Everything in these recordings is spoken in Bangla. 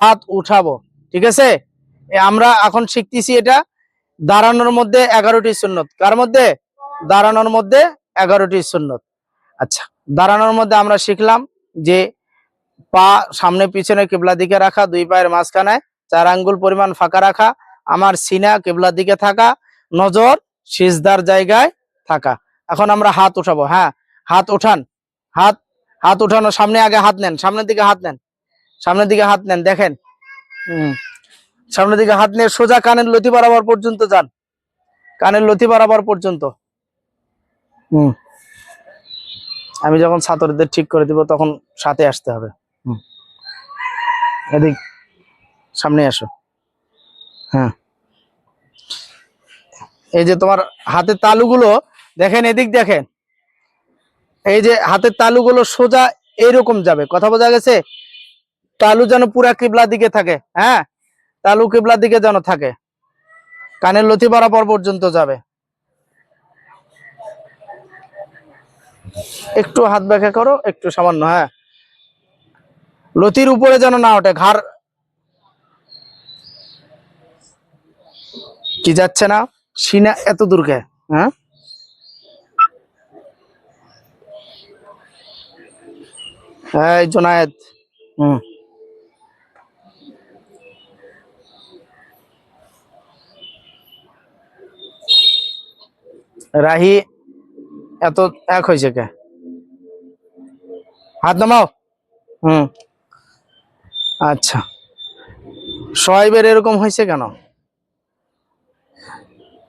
হাত উঠাবো, ঠিক আছে? আমরা এখন শিখতেছি এটা দাঁড়ানোর মধ্যে এগারোটি সুন্নত। কার মধ্যে? দাঁড়ানোর মধ্যে এগারোটি সুন্নত। আচ্ছা দাঁড়ানোর মধ্যে আমরা শিখলাম যে পা সামনে পিছনে কেবলা দিকে রাখা, দুই পায়ের মাঝখানে চার আঙ্গুল পরিমাণ ফাঁকা রাখা, আমার সিনা কেবলার দিকে থাকা, নজর সিজদার জায়গায় থাকা। এখন আমরা হাত উঠাবো হ্যাঁ হাত উঠান, হাত হাত উঠানো সামনে আগে হাত নেন, সামনের দিকে হাত নেন। সামনের দিকে হাত নেন, দেখেন। হুম। সামনের দিকে হাত নিয়ে সোজা কানের লতি বরাবর পর্যন্ত যান। কানের লতি বরাবর পর্যন্ত। হুম। আমি যখন ছাত্রদের ঠিক করে দিব, তখন সাথে আসতে হবে। হুম। এদিক সামনে আসো। হ্যাঁ। এই যে তোমার হাতের তালুগুলো, দেখেন এদিক দেখেন। এই যে হাতের তালুগুলো সোজা এইরকম যাবে। কথা বোঝা গেছে? তালু যেন পুরা কিবলা দিকে থাকে হ্যাঁ? তালু কিবলার দিকে যেন থাকে। কানের লথি বরাবর পর্যন্ত যাবে। একটু হাত ব্যাখ্যা করো, একটু সামান্য হ্যাঁ? লতির উপরে যেন না ওঠে, ঘাড়। কি যাচ্ছে না? সিনা এত দূরকে হ্যাঁ? এই জোনায়েদ, হুম। রাহি, এত এক হয়েছে কে? হাত নামাও। হুম। আচ্ছা। শোয়েবের এরকম হয়েছে কেন?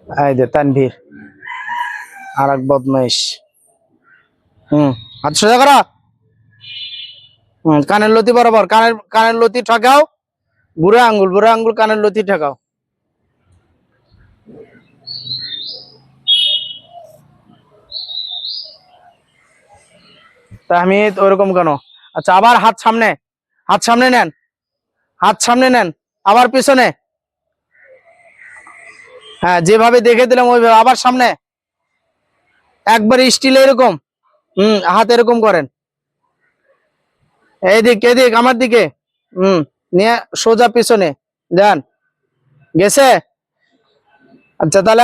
এই যে তানভীর। আর এক বদমাইশ। হুম। হাত সোজা করা। হুম, কানের লতি বরাবর। কানের কানের লতি ঠকাও। বুড়ো আঙ্গুল বুড়ো আঙ্গুল কানের লতি ঠকাও। তাহমিদ, ওরকম কেন? আচ্ছা আবার হাত সামনে হাত সামনে নেন, হাত সামনে নেন, আবার পিছনে। হ্যাঁ যেভাবে দেখে দিলাম, ওইভাবে, আবার সামনে। একবার স্টিল এরকম, হুম, হাত এরকম করেন। এইদিক এদিক, আমার দিকে, হুম, নিয়ে সোজা পিছনে যান গেছে? আচ্ছা তাহলে